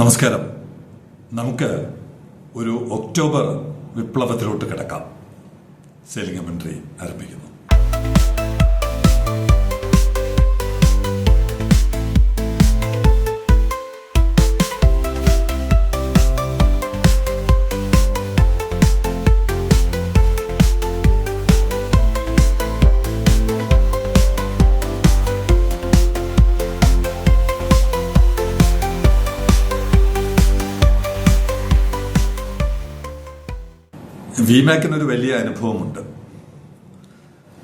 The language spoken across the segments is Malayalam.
നമസ്കാരം. നമുക്ക് ഒരു ഒക്ടോബർ വിപ്ലവത്തിലോട്ട് കിടക്കാം. സേലിംഗ മന്ത്രി ആരംഭിക്കുന്നു. വിമാക്കിനൊരു വലിയ അനുഭവമുണ്ട്.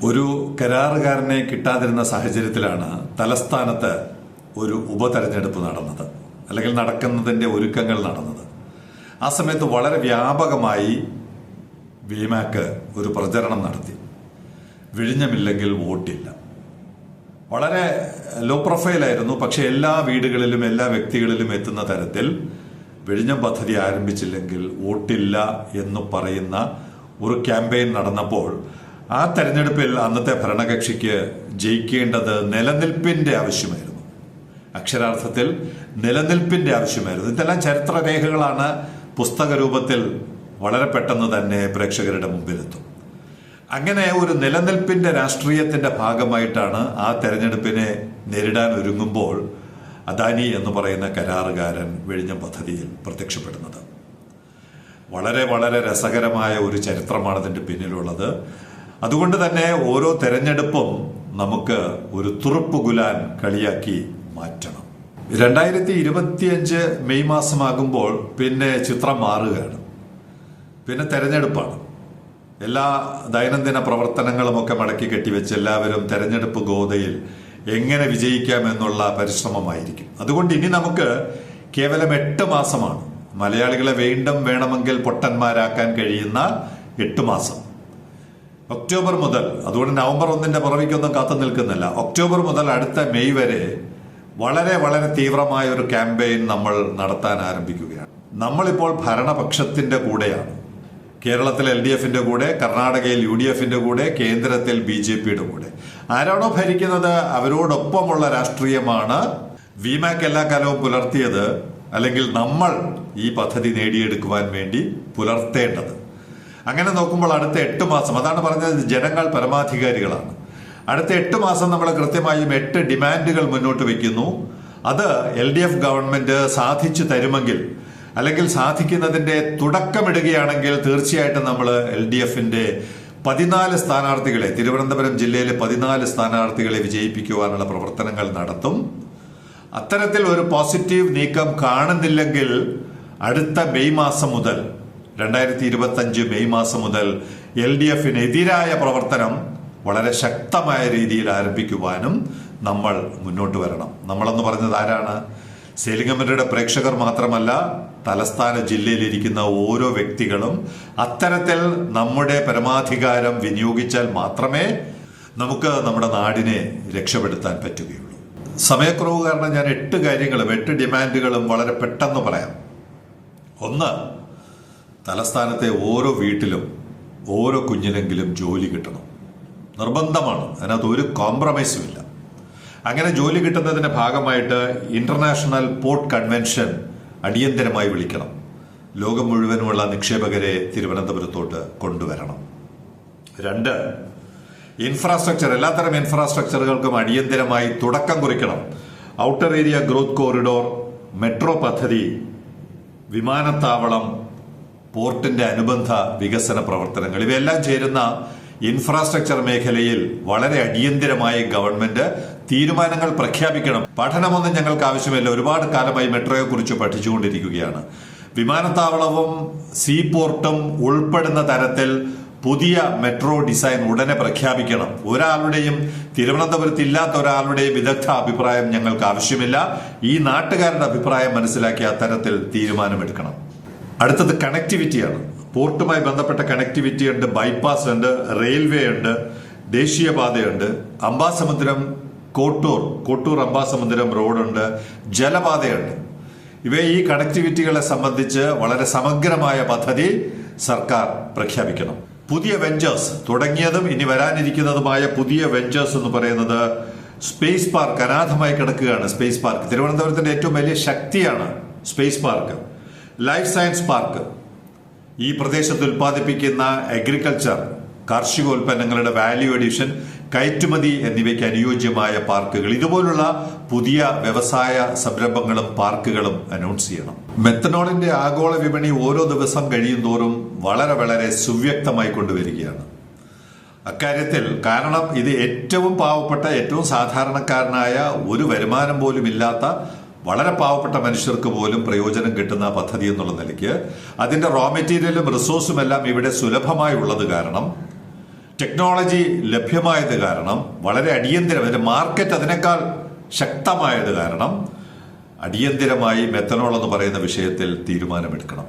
ഒരു കരാറുകാരനെ കിട്ടാതിരുന്ന സാഹചര്യത്തിലാണ് തലസ്ഥാനത്ത് ഒരു ഉപതെരഞ്ഞെടുപ്പ് നടന്നത്. അല്ലെങ്കിൽ നടക്കുന്നതിന്റെ ഒരുക്കങ്ങൾ നടന്നത്. ആ സമയത്ത് വളരെ വ്യാപകമായി വിമാക്ക് ഒരു പ്രചരണം നടത്തി. വിഴിഞ്ഞമില്ലെങ്കിൽ വോട്ടില്ല. വളരെ ലോ പ്രൊഫൈലായിരുന്നു പക്ഷേ എല്ലാ വീടുകളിലും എല്ലാ വ്യക്തികളിലും എത്തുന്ന തരത്തിൽ വിഴിഞ്ഞം പദ്ധതി ആരംഭിച്ചില്ലെങ്കിൽ വോട്ടില്ല എന്ന് പറയുന്ന ഒരു ക്യാമ്പയിൻ നടന്നപ്പോൾ ആ തെരഞ്ഞെടുപ്പിൽ അന്നത്തെ ഭരണകക്ഷിക്ക് ജയിക്കേണ്ടത് നിലനിൽപ്പിന്റെ ആവശ്യമായിരുന്നു. അക്ഷരാർത്ഥത്തിൽ നിലനിൽപ്പിന്റെ ആവശ്യമായിരുന്നു. ഇതെല്ലാം ചരിത്രരേഖകളാണ് പുസ്തക രൂപത്തിൽ വളരെ പെട്ടെന്ന് തന്നെ പ്രേക്ഷകരുടെ മുമ്പിലെത്തും. അങ്ങനെ ഒരു നിലനിൽപ്പിന്റെ രാഷ്ട്രീയത്തിന്റെ ഭാഗമായിട്ടാണ് ആ തെരഞ്ഞെടുപ്പിനെ നേരിടാൻ ഒരുങ്ങുമ്പോൾ അദാനി എന്ന് പറയുന്ന കരാറുകാരൻ വിഴിഞ്ഞം പദ്ധതിയിൽ പ്രത്യക്ഷപ്പെടുന്നത്. വളരെ വളരെ രസകരമായ ഒരു ചരിത്രമാണ് ഇതിന്റെ പിന്നിലുള്ളത്. അതുകൊണ്ട് തന്നെ ഓരോ തെരഞ്ഞെടുപ്പും നമുക്ക് ഒരു തുറുപ്പ് ഗുലാൻ കളിയാക്കി മാറ്റണം. രണ്ടായിരത്തി ഇരുപത്തിയഞ്ച് മെയ് മാസമാകുമ്പോൾ പിന്നെ ചിത്രം മാറുകയാണ്. പിന്നെ തെരഞ്ഞെടുപ്പാണ്. എല്ലാ ദൈനംദിന പ്രവർത്തനങ്ങളുമൊക്കെ മടക്കി കെട്ടിവെച്ച് എല്ലാവരും തെരഞ്ഞെടുപ്പ് ഗോതയിൽ എങ്ങനെ വിജയിക്കാം എന്നുള്ള പരിശ്രമമായിരിക്കും. അതുകൊണ്ട് ഇനി നമുക്ക് കേവലം എട്ട് മാസമാണ്. മലയാളികളെ വീണ്ടും വേണമെങ്കിൽ പൊട്ടന്മാരാക്കാൻ കഴിയുന്ന എട്ട് മാസം. ഒക്ടോബർ മുതൽ അതുകൊണ്ട് നവംബർ ഒന്നിന്റെ പുറവിക്കൊന്നും കാത്തു നിൽക്കുന്നില്ല. ഒക്ടോബർ മുതൽ അടുത്ത മെയ് വരെ വളരെ വളരെ തീവ്രമായ ഒരു ക്യാമ്പയിൻ നമ്മൾ നടത്താൻ ആരംഭിക്കുകയാണ്. നമ്മളിപ്പോൾ ഭരണപക്ഷത്തിന്റെ കൂടെയാണ്. കേരളത്തിൽ എൽ ഡി എഫിന്റെ കൂടെ കർണാടകയിൽ യു ഡി എഫിന്റെ കൂടെ കേന്ദ്രത്തിൽ ബി ജെ പിയുടെ കൂടെ. ആരാണോ ഭരിക്കുന്നത് അവരോടൊപ്പമുള്ള രാഷ്ട്രീയമാണ് വിമാക്ക് എല്ലാ കാലവും പുലർത്തിയത് അല്ലെങ്കിൽ നമ്മൾ ഈ പദ്ധതി നേടിയെടുക്കുവാൻ വേണ്ടി പുലർത്തേണ്ടത്. അങ്ങനെ നോക്കുമ്പോൾ അടുത്ത എട്ട് മാസം അതാണ് പറഞ്ഞത് ജനങ്ങൾ പരമാധികാരികളാണ്. അടുത്ത എട്ട് മാസം നമ്മൾ കൃത്യമായും എട്ട് ഡിമാൻഡുകൾ മുന്നോട്ട് വയ്ക്കുന്നു. അത് എൽ ഡി എഫ് ഗവൺമെന്റ് സാധിച്ചു തരുമെങ്കിൽ അല്ലെങ്കിൽ സാധിക്കുന്നതിന്റെ തുടക്കമിടുകയാണെങ്കിൽ തീർച്ചയായിട്ടും നമ്മൾ എൽ ഡി എഫിന്റെ പതിനാല് സ്ഥാനാർത്ഥികളെ തിരുവനന്തപുരം ജില്ലയിലെ പതിനാല് സ്ഥാനാർത്ഥികളെ വിജയിപ്പിക്കുവാനുള്ള പ്രവർത്തനങ്ങൾ നടത്തും. അത്തരത്തിൽ ഒരു പോസിറ്റീവ് നീക്കം കാണുന്നില്ലെങ്കിൽ അടുത്ത മെയ് മാസം മുതൽ രണ്ടായിരത്തി ഇരുപത്തഞ്ച് മെയ് മാസം മുതൽ എൽ ഡി എഫിനെതിരായ പ്രവർത്തനം വളരെ ശക്തമായ രീതിയിൽ ആരംഭിക്കുവാനും നമ്മൾ മുന്നോട്ട് വരണം. നമ്മളെന്ന് പറഞ്ഞത് ആരാണ്? സേലിംഗമ്മരുടെ പ്രേക്ഷകർ മാത്രമല്ല തലസ്ഥാന ജില്ലയിലിരിക്കുന്ന ഓരോ വ്യക്തികളും അത്തരത്തിൽ നമ്മുടെ പരമാധികാരം വിനിയോഗിച്ചാൽ മാത്രമേ നമുക്ക് നമ്മുടെ നാടിനെ രക്ഷപ്പെടുത്താൻ പറ്റുകയുള്ളൂ. സമയക്കുറവ് കാരണം ഞാൻ എട്ട് കാര്യങ്ങളും എട്ട് ഡിമാൻഡുകളും വളരെ പെട്ടെന്ന് പറയാം. ഒന്ന് തലസ്ഥാനത്തെ ഓരോ വീട്ടിലും ഓരോ കുഞ്ഞിനെങ്കിലും ജോലി കിട്ടണം. നിർബന്ധമാണ്. അതിനകത്ത് ഒരു കോംപ്രമൈസും ഇല്ല. അങ്ങനെ ജോലി കിട്ടുന്നതിന്റെ ഭാഗമായിട്ട് ഇന്റർനാഷണൽ പോർട്ട് കൺവെൻഷൻ അടിയന്തരമായി വിളിക്കണം. ലോകം മുഴുവനുമുള്ള നിക്ഷേപകരെ തിരുവനന്തപുരത്തോട്ട് കൊണ്ടുവരണം. രണ്ട് ഇൻഫ്രാസ്ട്രക്ചർ എല്ലാത്തരം ഇൻഫ്രാസ്ട്രക്ചറുകൾക്കും അടിയന്തരമായി തുടക്കം കുറിക്കണം. Outer area growth corridor metro പദ്ധതി വിമാനത്താവളം പോർട്ടിന്റെ അനുബന്ധ വികസന പ്രവർത്തനങ്ങൾ ഇവയെല്ലാം ചേരുന്ന ഇൻഫ്രാസ്ട്രക്ചർ മേഖലയിൽ വളരെ അടിയന്തിരമായി ഗവൺമെന്റ് തീരുമാനങ്ങൾ പ്രഖ്യാപിക്കണം. പഠനമൊന്നും ഞങ്ങൾക്ക് ആവശ്യമില്ല. ഒരുപാട് കാലമായി മെട്രോയെ കുറിച്ച് പഠിച്ചുകൊണ്ടിരിക്കുകയാണ്. വിമാനത്താവളവും സീപോർട്ടും ഉൾപ്പെടുന്ന തരത്തിൽ പുതിയ മെട്രോ ഡിസൈൻ ഉടനെ പ്രഖ്യാപിക്കണം. ഒരാളുടെയും തിരുവനന്തപുരത്ത് ഇല്ലാത്ത ഒരാളുടെയും വിദഗ്ധ അഭിപ്രായം ഞങ്ങൾക്ക് ആവശ്യമില്ല. ഈ നാട്ടുകാരുടെ അഭിപ്രായം മനസ്സിലാക്കി അത്തരത്തിൽ തീരുമാനമെടുക്കണം. അടുത്തത് കണക്ടിവിറ്റിയാണ് പോർട്ടുമായി ബന്ധപ്പെട്ട കണക്ടിവിറ്റി ഉണ്ട് ബൈപ്പാസ് ഉണ്ട് റെയിൽവേ ഉണ്ട് ദേശീയപാതയുണ്ട് അംബാസമുദ്രം കോട്ടൂർ കോട്ടൂർ അംബാസമുദ്രം റോഡുണ്ട് ജലപാതയുണ്ട്. ഇവ ഈ കണക്ടിവിറ്റികളെ സംബന്ധിച്ച് വളരെ സമഗ്രമായ പദ്ധതി സർക്കാർ പ്രഖ്യാപിക്കണം പുതിയ വെഞ്ചേഴ്സ് തുടങ്ങിയതും ഇനി വരാനിരിക്കുന്നതുമായ പുതിയ വെഞ്ചേഴ്സ് എന്ന് പറയുന്നത് സ്പേസ് പാർക്ക് അനാഥമായി കിടക്കുകയാണ് സ്പേസ് പാർക്ക് തിരുവനന്തപുരത്തിന്റെ ഏറ്റവും വലിയ ശക്തിയാണ് space park life science park ഈ പ്രദേശത്ത് ഉൽപ്പാദിപ്പിക്കുന്ന അഗ്രികൾച്ചർ കാർഷികോൽപ്പന്നങ്ങളുടെ വാല്യൂ അഡീഷൻ കയറ്റുമതി എന്നിവയ്ക്ക് അനുയോജ്യമായ പാർക്കുകൾ. ഇതുപോലുള്ള പുതിയ വ്യവസായ സംരംഭങ്ങളും പാർക്കുകളും അനൗൺസ് ചെയ്യണം. മെത്തനോളിന്റെ ആഗോള വിപണി ഓരോ ദിവസം കഴിയുന്തോറും വളരെ വളരെ സുവ്യക്തമായി കൊണ്ടുവരികയാണ്. അക്കാര്യത്തിൽ കാരണം ഇത് ഏറ്റവും പാവപ്പെട്ട ഏറ്റവും സാധാരണക്കാരനായ ഒരു വരുമാനം പോലും ഇല്ലാത്ത വളരെ പാവപ്പെട്ട മനുഷ്യർക്ക് പോലും പ്രയോജനം കിട്ടുന്ന പദ്ധതി എന്നുള്ള നിലയ്ക്ക് അതിന്റെ റോ മെറ്റീരിയലും റിസോഴ്സും എല്ലാം ഇവിടെ സുലഭമായി ഉള്ളത് കാരണം ടെക്നോളജി ലഭ്യമായത് കാരണം വളരെ അടിയന്തിരം അതിന്റെ മാർക്കറ്റ് അതിനേക്കാൾ ശക്തമായത് കാരണം അടിയന്തിരമായി മെത്തനോൾ എന്ന് പറയുന്ന വിഷയത്തിൽ തീരുമാനമെടുക്കണം.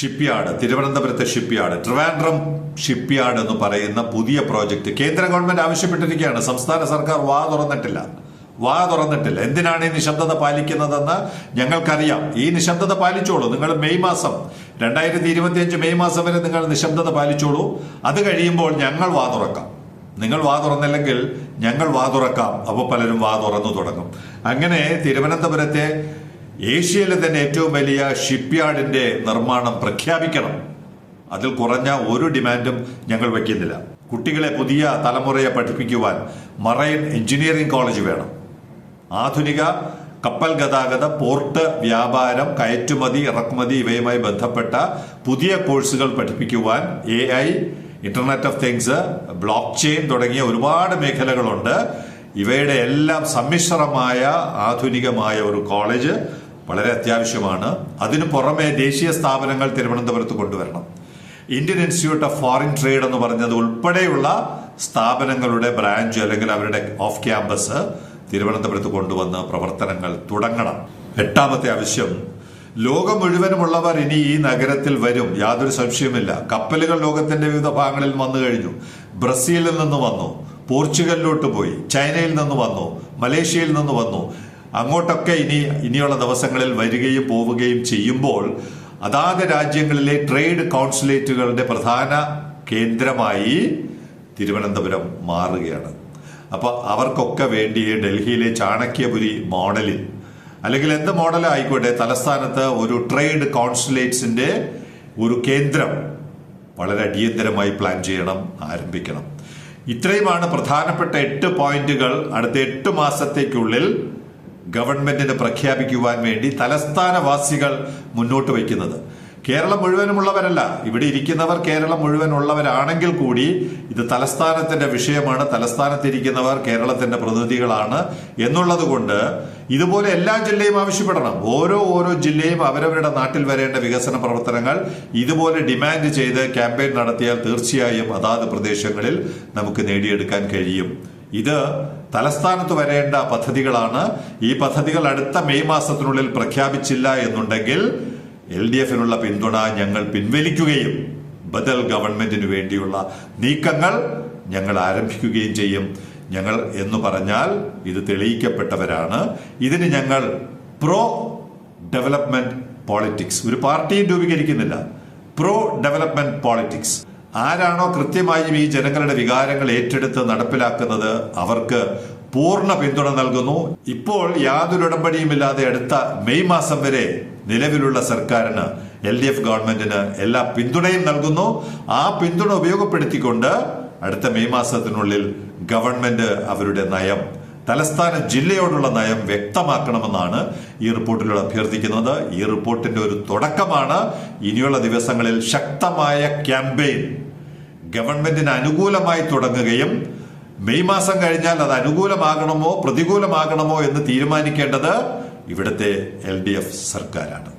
ഷിപ്പ്യാർഡ് തിരുവനന്തപുരത്തെ ഷിപ്പ്യാർഡ് ട്രിവാൻഡ്രം ഷിപ്പ്യാർഡ് എന്ന് പറയുന്ന പുതിയ പ്രോജക്റ്റ് കേന്ദ്ര ഗവൺമെന്റ് ആവശ്യപ്പെട്ടിരിക്കുകയാണ്. സംസ്ഥാന സർക്കാർ വാ തുറന്നിട്ടില്ല. വാ തുറന്നിട്ടില്ല. എന്തിനാണ് ഈ നിശബ്ദത പാലിക്കുന്നതെന്ന് ഞങ്ങൾക്കറിയാം. ഈ നിശബ്ദത പാലിച്ചോളൂ. നിങ്ങൾ മെയ് മാസം രണ്ടായിരത്തി ഇരുപത്തി അഞ്ച് മെയ് മാസം വരെ നിങ്ങൾ നിശബ്ദത പാലിച്ചോളൂ. അത് കഴിയുമ്പോൾ ഞങ്ങൾ വാ തുറക്കാം. നിങ്ങൾ വാ തുറന്നില്ലെങ്കിൽ ഞങ്ങൾ വാ തുറക്കാം. അപ്പോൾ പലരും വാ തുറന്നു തുടങ്ങും. അങ്ങനെ തിരുവനന്തപുരത്തെ ഏഷ്യയിലെ തന്നെ ഏറ്റവും വലിയ ഷിപ്പ്യാർഡിന്റെ നിർമ്മാണം പ്രഖ്യാപിക്കണം. അതിൽ കുറഞ്ഞ ഒരു ഡിമാൻഡും ഞങ്ങൾ വയ്ക്കുന്നില്ല. കുട്ടികളെ പുതിയ തലമുറയെ പഠിപ്പിക്കുവാൻ മറൈൻ എഞ്ചിനീയറിംഗ് കോളേജ് വേണം. ആധുനിക കപ്പൽ ഗതാഗത പോർട്ട് വ്യാപാരം കയറ്റുമതി ഇറക്കുമതി ഇവയുമായി ബന്ധപ്പെട്ട പുതിയ കോഴ്സുകൾ പഠിപ്പിക്കുവാൻ A I internet of things block chain തുടങ്ങിയ ഒരുപാട് മേഖലകളുണ്ട്. ഇവയുടെ എല്ലാം സമ്മിശ്രമായ ആധുനികമായ ഒരു കോളേജ് വളരെ അത്യാവശ്യമാണ്. അതിനു പുറമെ ദേശീയ സ്ഥാപനങ്ങൾ തിരുവനന്തപുരത്ത് കൊണ്ടുവരണം. Indian institute of foreign trade എന്ന് പറഞ്ഞത് ഉൾപ്പെടെയുള്ള സ്ഥാപനങ്ങളുടെ ബ്രാഞ്ച് അല്ലെങ്കിൽ അവരുടെ ഓഫ് ക്യാമ്പസ് തിരുവനന്തപുരത്ത് കൊണ്ടുവന്ന് പ്രവർത്തനങ്ങൾ തുടങ്ങണം. എട്ടാമത്തെ ആവശ്യം ലോകം മുഴുവനുമുള്ളവർ ഇനി ഈ നഗരത്തിൽ വരും. യാതൊരു സംശയവുമില്ല. കപ്പലുകൾ ലോകത്തിന്റെ വിവിധ ഭാഗങ്ങളിൽ വന്നു കഴിഞ്ഞു. ബ്രസീലിൽ നിന്ന് വന്നു. പോർച്ചുഗലിലോട്ട് പോയി. ചൈനയിൽ നിന്ന് വന്നു. മലേഷ്യയിൽ നിന്ന് വന്നു. അങ്ങോട്ടൊക്കെ ഇനി ഇനിയുള്ള ദിവസങ്ങളിൽ വരികയും പോവുകയും ചെയ്യുമ്പോൾ അതാത് രാജ്യങ്ങളിലെ ട്രേഡ് കൗൺസിലേറ്റുകളുടെ പ്രധാന കേന്ദ്രമായി തിരുവനന്തപുരം മാറുകയാണ്. അപ്പോൾ അവർക്കൊക്കെ വേണ്ടി ഡൽഹിയിലെ ചാണക്യപുരി മോഡലിൽ അല്ലെങ്കിൽ എന്ത് മോഡൽ ആയിക്കോട്ടെ തലസ്ഥാനത്ത് ഒരു ട്രേഡ് കോൺസുലേറ്റ്സിന്റെ ഒരു കേന്ദ്രം വളരെ അടിയന്തരമായി പ്ലാൻ ചെയ്യണം ആരംഭിക്കണം. ഇത്രയുമാണ് പ്രധാനപ്പെട്ട എട്ട് പോയിന്റുകൾ അടുത്ത എട്ട് മാസത്തേക്കുള്ളിൽ ഗവൺമെന്റിന് പ്രഖ്യാപിക്കുവാൻ വേണ്ടി തലസ്ഥാനവാസികൾ മുന്നോട്ട് വയ്ക്കുന്നത്. കേരളം മുഴുവനുമുള്ളവരല്ല. ഇവിടെ ഇരിക്കുന്നവർ കേരളം മുഴുവനുള്ളവരാണെങ്കിൽ കൂടി ഇത് തലസ്ഥാനത്തിന്റെ വിഷയമാണ്. തലസ്ഥാനത്തിരിക്കുന്നവർ കേരളത്തിന്റെ പ്രതിനിധികളാണ് എന്നുള്ളത് കൊണ്ട് ഇതുപോലെ എല്ലാ ജില്ലയും ആവശ്യപ്പെടണം. ഓരോ ഓരോ ജില്ലയും അവരവരുടെ നാട്ടിൽ വരേണ്ട വികസന പ്രവർത്തനങ്ങൾ ഇതുപോലെ ഡിമാൻഡ് ചെയ്ത് ക്യാമ്പയിൻ നടത്തിയാൽ തീർച്ചയായും അതാത് പ്രദേശങ്ങളിൽ നമുക്ക് നേടിയെടുക്കാൻ കഴിയും. ഇത് തലസ്ഥാനത്ത് വരേണ്ട പദ്ധതികളാണ്. ഈ പദ്ധതികൾ അടുത്ത മെയ് മാസത്തിനുള്ളിൽ പ്രഖ്യാപിച്ചില്ല എന്നുണ്ടെങ്കിൽ എൽ ഡി എഫിനുള്ള പിന്തുണ ഞങ്ങൾ പിൻവലിക്കുകയും ബദൽ ഗവൺമെന്റിന് വേണ്ടിയുള്ള നീക്കങ്ങൾ ഞങ്ങൾ ആരംഭിക്കുകയും ചെയ്യും. ഞങ്ങൾ എന്ന് പറഞ്ഞാൽ ഇത് തെളിയിക്കപ്പെട്ടവരാണ്. ഇതിന് ഞങ്ങൾ പ്രോ ഡെവലപ്മെന്റ് പോളിറ്റിക്സ് ഒരു പാർട്ടിയും രൂപീകരിക്കുന്നില്ല. Pro development politics. ആരാണോ കൃത്യമായും ഈ ജനങ്ങളുടെ വികാരങ്ങൾ ഏറ്റെടുത്ത് നടപ്പിലാക്കുന്നത് അവർക്ക് പൂർണ പിന്തുണ നൽകുന്നു. ഇപ്പോൾ യാതൊരു ഉടമ്പടിയുമില്ലാതെ അടുത്ത മെയ് മാസം വരെ നിലവിലുള്ള സർക്കാരിന് എൽ ഡി എഫ് ഗവൺമെന്റിന് എല്ലാ പിന്തുണയും നൽകുന്നു. ആ പിന്തുണ ഉപയോഗപ്പെടുത്തിക്കൊണ്ട് അടുത്ത മെയ് മാസത്തിനുള്ളിൽ ഗവൺമെന്റ് അവരുടെ നയം തലസ്ഥാന ജില്ലയോടുള്ള നയം വ്യക്തമാക്കണമെന്നാണ് ഈ റിപ്പോർട്ടിൽ അഭ്യർത്ഥിക്കുന്നത്. ഈ റിപ്പോർട്ടിന്റെ ഒരു തുടക്കമാണ്. ഇനിയുള്ള ദിവസങ്ങളിൽ ശക്തമായ ക്യാമ്പയിൻ ഗവൺമെന്റിന് അനുകൂലമായി തുടങ്ങുകയും മെയ് മാസം കഴിഞ്ഞാൽ അത് അനുകൂലമാകണമോ പ്രതികൂലമാകണമോ എന്ന് തീരുമാനിക്കേണ്ടത് ഇവിടുത്തെ എൽ സർക്കാരാണ്.